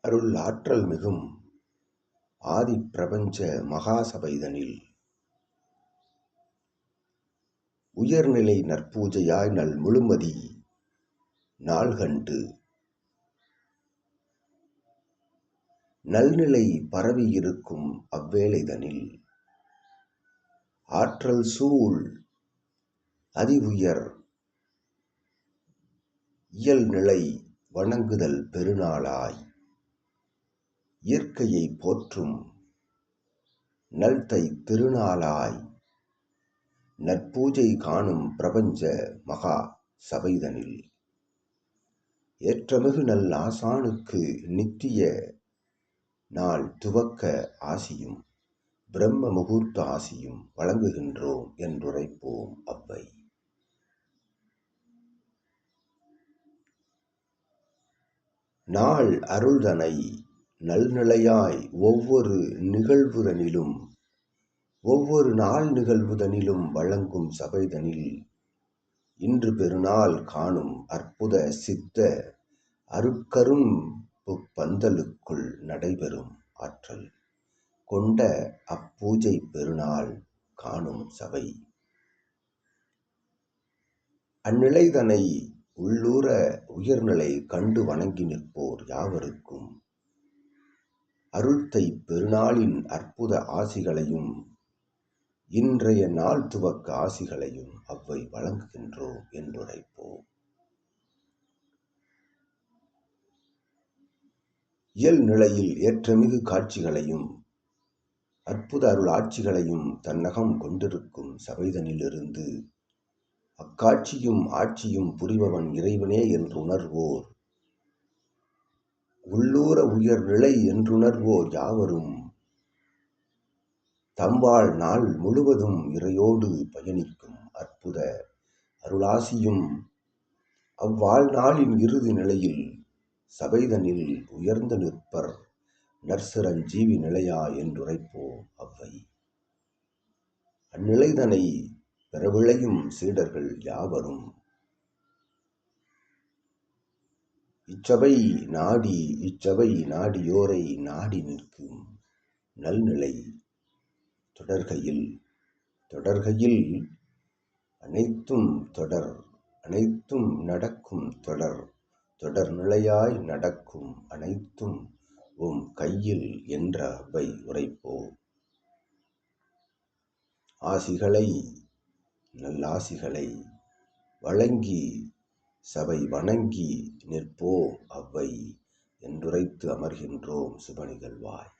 அருள் ஆற்றல் மிகும் ஆதி பிரபஞ்ச மகாசபைதனில். உயர்நிலை நற்பூஜையாய் நல் முழுமதி நாள்கண்டு. நல்நிலை பரவியிருக்கும் அவ்வேளைதனில். ஆற்றல் சூழ் அதிஉயர் இயல்நிலை வணங்குதல் பெருநாளாய். இயற்கையை போற்றும் நல்தை திருநாளாய் நற்பூஜை காணும் பிரபஞ்ச மகா சபைதனில். ஏற்றமிகு நல் ஆசானுக்கு நித்திய நாள் துவக்க ஆசியும் பிரம்ம முகூர்த்த ஆசியும் வழங்குகின்றோம் என்றுரைப்போம் அவ்வை. நாள் அருள்தனை நல்நிலையாய் ஒவ்வொரு நிகழ்வுதனிலும் ஒவ்வொரு நாள் நிகழ்வுதனிலும் வழங்கும் சபைதனில் இன்று பெருநாள் காணும் அற்புத சித்த அருட்கரும் பந்தலுக்குள் நடைபெறும் ஆற்றல் கொண்ட அப்பூஜை பெருநாள் காணும் சபை. அந்நிலைதனை உள்ளூர உயர்நிலை கண்டு வணங்கி நிற்போர் யாவருக்கும் அருள்தை பெருநாளின் அற்புத ஆசிகளையும் இன்றைய நாள் துவக்க ஆசிகளையும் அவ்வை வழங்குகின்றோம் என்றுரைப்போம். இயல் நிலையில் ஏற்றமிகு காட்சிகளையும் அற்புத அருள் ஆட்சிகளையும் தன்னகம் கொண்டிருக்கும் சபைதனிலிருந்து அக்காட்சியும் ஆட்சியும் புரிபவன் இறைவனே என்று உணர்வோர் உள்ளூர உயர் நிலை என்றுணர்வோ யாவரும்? தம்பாள் நாள் முழுவதும் இறையோடு பயணிக்கும் அற்புத அருளாசியும் அவ்வாழ்நாளின் இறுதி நிலையில் சபைதனில் உயர்ந்து நிற்பர் நற்சிரஞ்சீவி நிலையா என்றுரைப்போ அவ்வை. அந்நிலைதனை பெறவிளையும் சீடர்கள் யாவரும்? இச்சபை நாடி இச்சபை நாடியோரை நாடி நிற்கும் நல்நிலை தொடர்கையில் தொடர்கையில் அனைத்தும் தொடர் அனைத்தும் நடக்கும் தொடர் தொடர் நிலையாய் நடக்கும் அனைத்தும் உம் கையில் என்ற அவை உரைப்போம் ஆசிகளை நல்லாசிகளை வழங்கி சபை வணங்கி நிற்போ அவ்வை என்றுரைத்து அமர்கின்றோம் சுப நிகழ்வாய்.